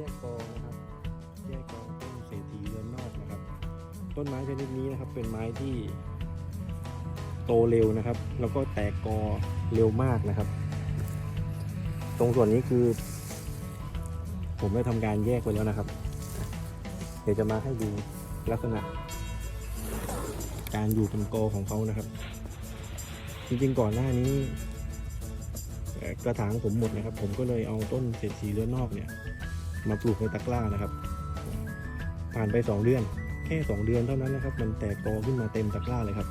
ยกกองนะครับ แยกกองต้นเศรษฐีเรือนนอกนะครับ ต้นไม้ชนิดนี้นะครับ เป็นไม้ที่โตเร็วนะครับ แล้วก็แตกกอเร็วมากนะครับ ตรงส่วนนี้คือ ผมได้ทำการแยกไว้แล้วนะครับ เดี๋ยวจะมาให้ดูลักษณะ การอยู่เป็นกอของเขานะครับ จริงๆก่อนหน้านี้กระถางผมหมดนะครับ ผมก็เลยเอาต้นเศรษฐีเรือนนอกเนี่ย มาปลูกในตะกร้านะครับ ผ่านไปสองเดือน แค่สองเดือนเท่านั้นนะครับ มันแตกกอขึ้นมาเต็มตะกร้าเลยครับ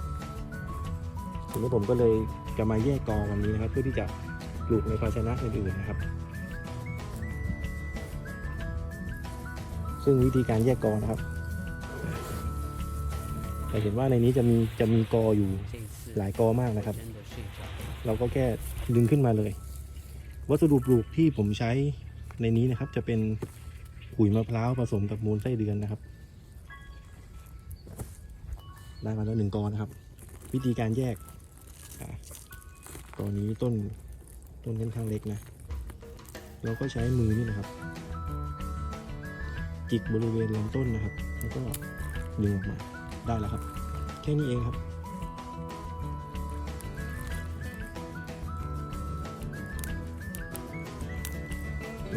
ทีนี้ผมก็เลยจะมาแยกกอวันนี้นะครับ เพื่อที่จะปลูกในภาชนะอื่นๆนะครับ ซึ่งวิธีการแยกกอนะครับจะเห็นว่าในนี้จะมีจะมีกออยู่หลายกอมากนะครับ เราก็แค่ดึงขึ้นมาเลย วัสดุปลูกที่ผมใช้ ในนี้นะครับจะเป็นขุยมะพร้าวผสมกับมูลไส้เดือนนะครับ ได้มาแล้วหนึ่งกอนะครับ วิธีการแยกอ่อนี้ต้นต้นค่อนข้างเล็กนะ เราก็ใช้มือนี่นะครับ จิกบริเวณลำต้นนะครับ แล้วก็ดึงออกมาได้แล้วครับ แค่นี้เองครับ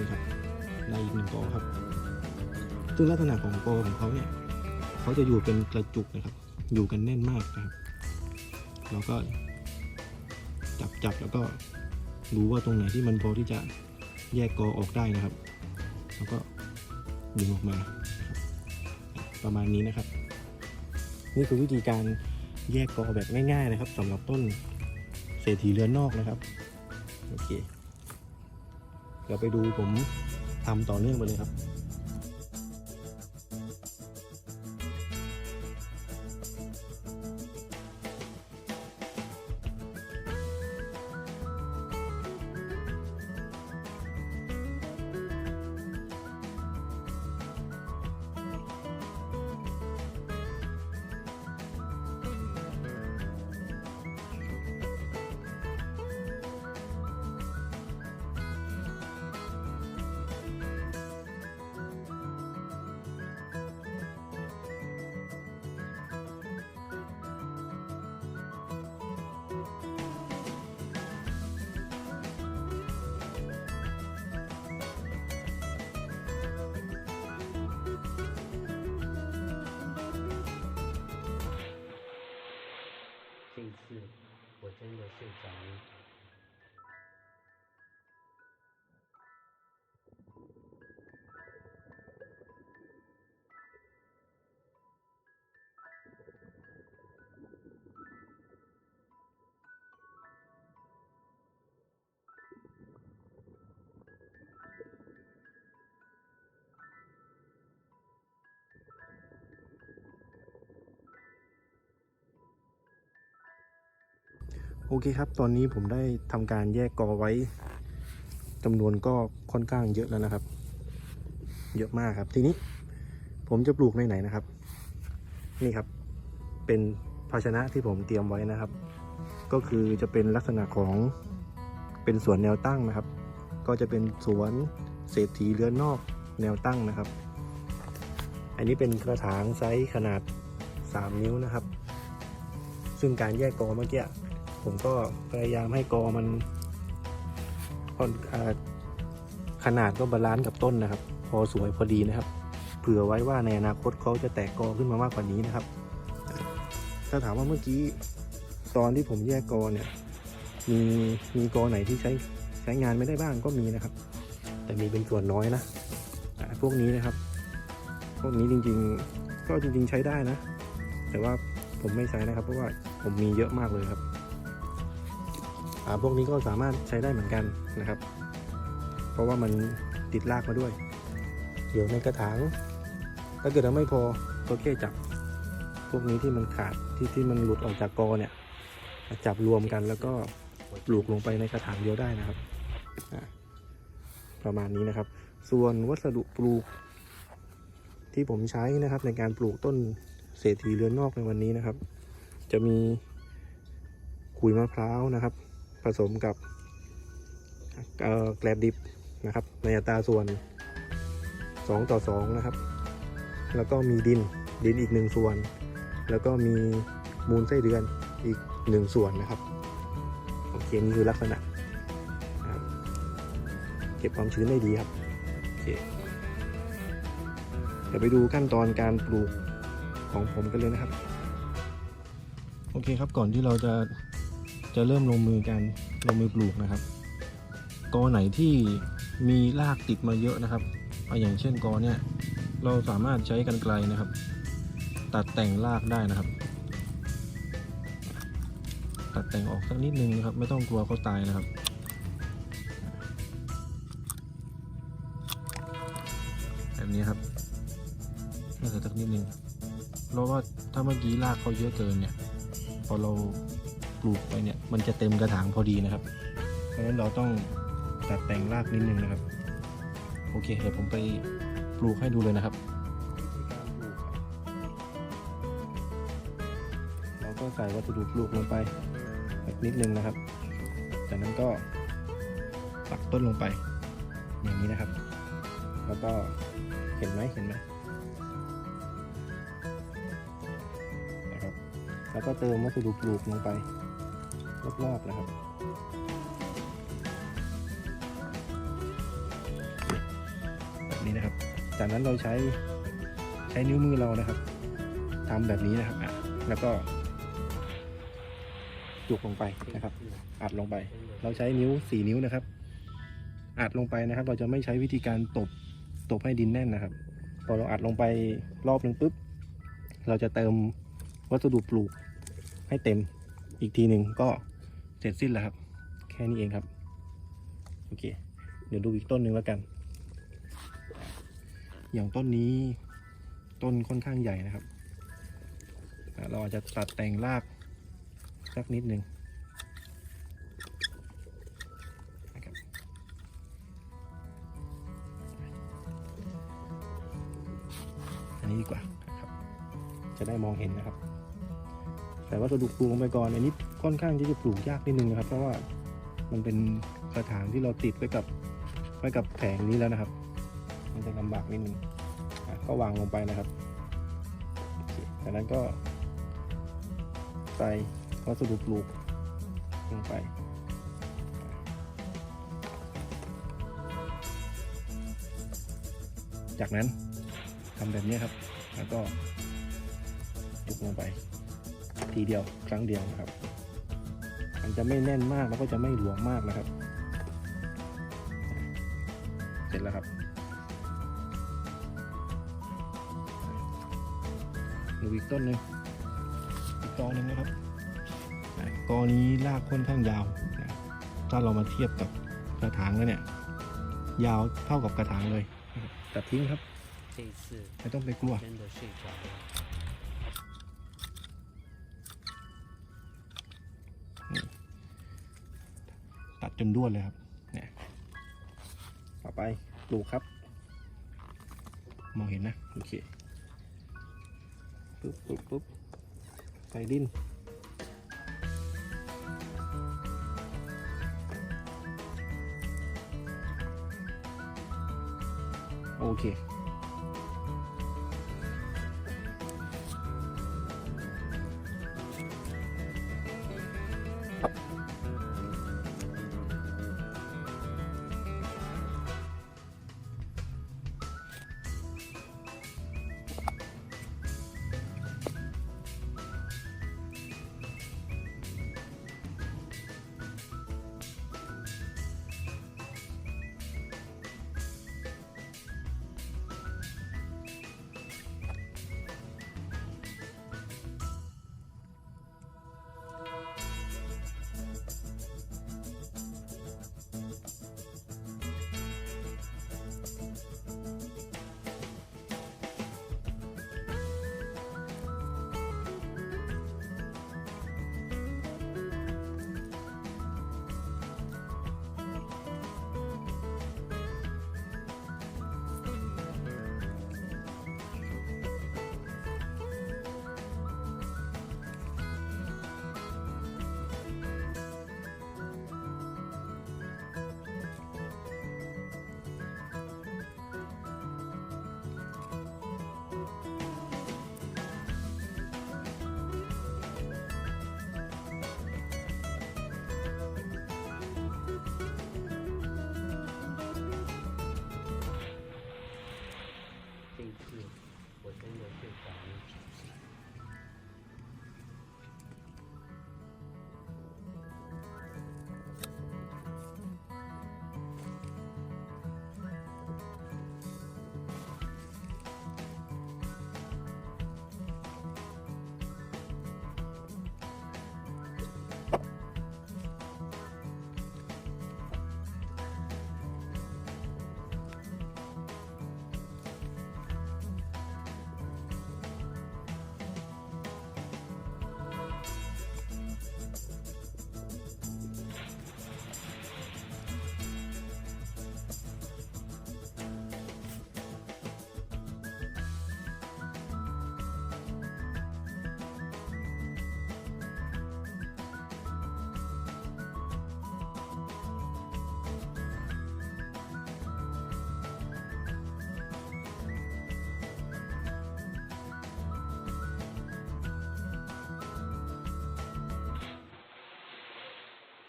นี่ครับได้อีกหนึ่งกอครับ ซึ่งลักษณะของกอของเขาเนี่ยเขาจะอยู่เป็นกระจุกนะครับ อยู่กันแน่นมากนะครับเราก็จับจับแล้วก็ดูว่าตรงไหนที่มันพอที่จะแยกกอออกได้นะครับ แล้วก็ดึงออกมาประมาณนี้นะครับ นี่คือวิธีการแยกกอแบบง่าย ๆ นะครับสำหรับต้นเศรษฐีเรือนนอกนะครับ โอเค ดี๋ยวไปดูผมทำต่อเนื่องไปเลยครับ โอเคครับ ตอนนี้ผมได้ทำการแยกกอไว้จำนวนก็ค่อนข้างเยอะแล้วนะครับ เยอะมากครับ ทีนี้ผมจะปลูกในไหนนะครับ นี่ครับ เป็นภาชนะที่ผมเตรียมไว้นะครับ ก็คือจะเป็นลักษณะของเป็นสวนแนวตั้งนะครับ ก็จะเป็นสวนเศรษฐีเรือนนอกแนวตั้งนะครับ อันนี้เป็นกระถางไซส์ขนาด 3 นิ้วนะครับ ซึ่งการแยกกอเมื่อกี้ ผมก็พยายามให้กอมันค่อนขนาดก็บาลานซ์กับต้นนะครับ พอสวยพอดีนะครับ เผื่อไว้ว่าในอนาคตเขาจะแตกกอขึ้นมามากกว่านี้นะครับ ถ้าถามว่าเมื่อกี้ตอนที่ผมแยกกอเนี่ย มีมีกอไหนที่ใช้ใช้งานไม่ได้บ้างก็มีนะครับ แต่มีเป็นส่วนน้อยนะพวกนี้นะครับ พวกนี้จริงๆก็จริง ๆ ใช้ได้นะ แต่ว่าผมไม่ใช้นะครับ เพราะว่าผมมีเยอะมากเลยครับ พวกนี้ก็สามารถใช้ได้เหมือนกันนะครับ เพราะว่ามันติดรากมาด้วย เดี๋ยวในกระถางถ้าเกิดว่าไม่พอก็แค่จับ พวกนี้ที่มันขาดที่ที่มันหลุดออกจากกอเนี่ยจับรวมกันแล้วก็ปลูกลงไปในกระถางเดียวได้นะครับ ประมาณนี้นะครับ ส่วนวัสดุปลูก ที่ผมใช้นะครับ ในการปลูกต้นเศรษฐีเรือนนอกในวันนี้นะครับ จะมีขุยมะพร้าวนะครับ ผสมกับแกลบดิบนะครับ ในอัตราส่วนสองต่อสองนะครับ แล้วก็มีดินดินอีกหนึ่งส่วน แล้วก็มีมูลไส้เดือนอีกหนึ่งส่วนนะครับโอเคนี่คือลักษณะเก็บความชื้นได้ดีครับโอเคเดี๋ยวไปดูขั้นตอนการปลูกของผมกันเลยนะครับ โอเคครับก่อนที่เราจะ จะเริ่มลงมือการลงมือปลูกนะครับ กอไหนที่มีรากติดมาเยอะนะครับอาอย่างเช่นกอเนี่ยเราสามารถใช้กันไกลนะครับ ตัดแต่งรากได้นะครับ ตัดแต่งออกสักนิดนึงนะครับ ไม่ต้องกลัวเขาตายนะครับแบบนี้ครับน่าจะสักนิดนึงเพราะว่าถ้าเมื่อกี้รากเขาเยอะเกินเนี่ย พอเรา ปลูกไปเนี่ยมันจะเต็มกระถางพอดีนะครับ เพราะฉะนั้นเราต้องตัดแต่งรากนิดนึงนะครับ โอเคเดี๋ยวผมไปปลูกให้ดูเลยนะครับ เราก็ใส่วัสดุปลูกลงไปนิดนึงนะครับ จากนั้นก็ปักต้นลงไป อย่างนี้นะครับ แล้วก็เห็นไหมเห็นไหมนะครับแล้วก็เติมวัสดุปลูกลงไป รอบๆนะครับแบบนี้นะครับ จากนั้นเราใช้ใช้นิ้วมือเรานะครับทำแบบนี้นะครับอะแล้วก็จุกลงไปนะครับอัดลงไป เราใช้นิ้วสี่นิ้วนะครับอัดลงไปนะครับ เราจะไม่ใช้วิธีการตบตบให้ดินแน่นนะครับ พอเราอัดลงไปรอบหนึ่งปุ๊บ เราจะเติมวัสดุปลูกให้เต็มอีกทีหนึ่งก็ เสร็จสิ้นแล้วครับ แค่นี้เองครับ โอเค เดี๋ยวดูอีกต้นหนึ่งแล้วกัน อย่างต้นนี้ต้นค่อนข้างใหญ่นะครับ เราอาจจะตัดแต่งรากสักนิดหนึ่งนะครับอันนี้ดีกว่าครับ จะได้มองเห็นนะครับ แต่ว่าสดุปลูกลงไปก่อนอันนี้ ค่อนข้างที่จะปลูกยากนิดนึงนะครับ เพราะว่ามันเป็นกระถางที่เราติดไว้กับไว้กับแผงนี้แล้วนะครับ มันจะลำบากนิดนึงก็วางลงไปนะครับจากนั้นก็ใส่วัสดุปลูกลงไปจากนั้นทำแบบนี้ครับ แล้วก็จุกลงไป ทีเดียวครั้งเดียวนะครับ มันจะไม่แน่นมากแล้วก็จะไม่หลวมมากนะครับ เสร็จแล้วครับดูอีกต้นหนึ่งอีกกอหนึ่งนะครับกอนี้รากค่อนข้างยาว ถ้าเรามาเทียบกับกระถางแล้วเนี่ย ยาวเท่ากับกระถางเลยตัดทิ้งครับไม่ต้องไปกลัว มด้วนเลยครับเนี่ยต่อไปปลูกครับ มองเห็นนะ โอเคปุ๊บปุ๊บปุ๊บใส่ดินโอเค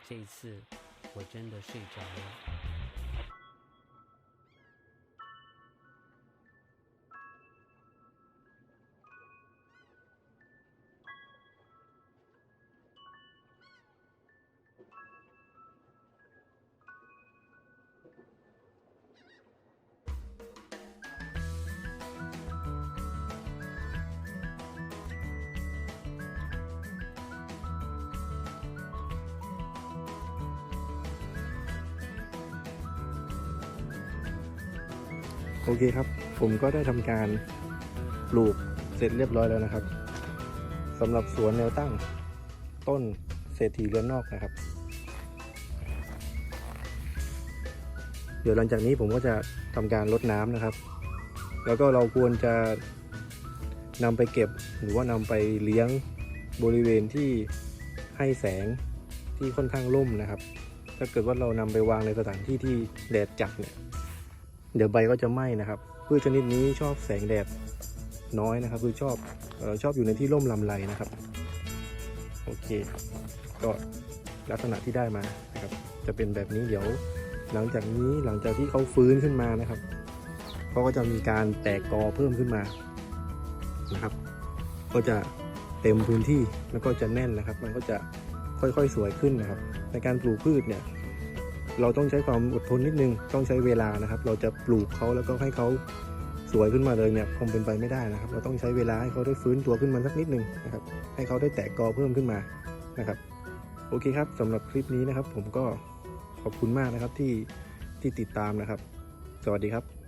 这一次我真的睡着了。 โอเคครับ ผมก็ได้ทำการปลูกเสร็จเรียบร้อยแล้วนะครับสำหรับสวนแนวตั้งต้นเศรษฐีเรือนนอกนะครับ เดี๋ยวหลังจากนี้ผมก็จะทำการรดน้ำนะครับ แล้วก็เราควรจะนำไปเก็บหรือว่านำไปเลี้ยงบริเวณที่ให้แสงที่ค่อนข้างร่มนะครับ ถ้าเกิดว่าเรานำไปวางในสถานที่ที่แดดจัดเนี่ย เดี๋ยวใบก็จะไหม้นะครับพืชชนิดนี้ชอบแสงแดดน้อยนะครับ คือชอบเออชอบอยู่ในที่ร่มลำไรนะครับ โอเค ก็ลักษณะที่ได้มานะครับ จะเป็นแบบนี้เดี๋ยวหลังจากนี้หลังจากที่เขาฟื้นขึ้นมานะครับเขาก็จะมีการแตกกอเพิ่มขึ้นมานะครับ ก็จะเต็มพื้นที่แล้วก็จะแน่นนะครับ มันก็จะค่อยๆสวยขึ้นนะครับ ในการปลูกพืชเนี่ย เราต้องใช้ความอดทนนิดนึง ต้องใช้เวลานะครับ เราจะปลูกเขาแล้วก็ให้เขาสวยขึ้นมาเลยเนี่ยคงเป็นไปไม่ได้นะครับ เราต้องใช้เวลาให้เขาได้ฟื้นตัวขึ้นมาสักนิดนึงนะครับ ให้เขาได้แตกกอเพิ่มขึ้นมานะครับ โอเคครับสำหรับคลิปนี้นะครับ ผมก็ขอบคุณมากนะครับที่ที่ติดตามนะครับ สวัสดีครับ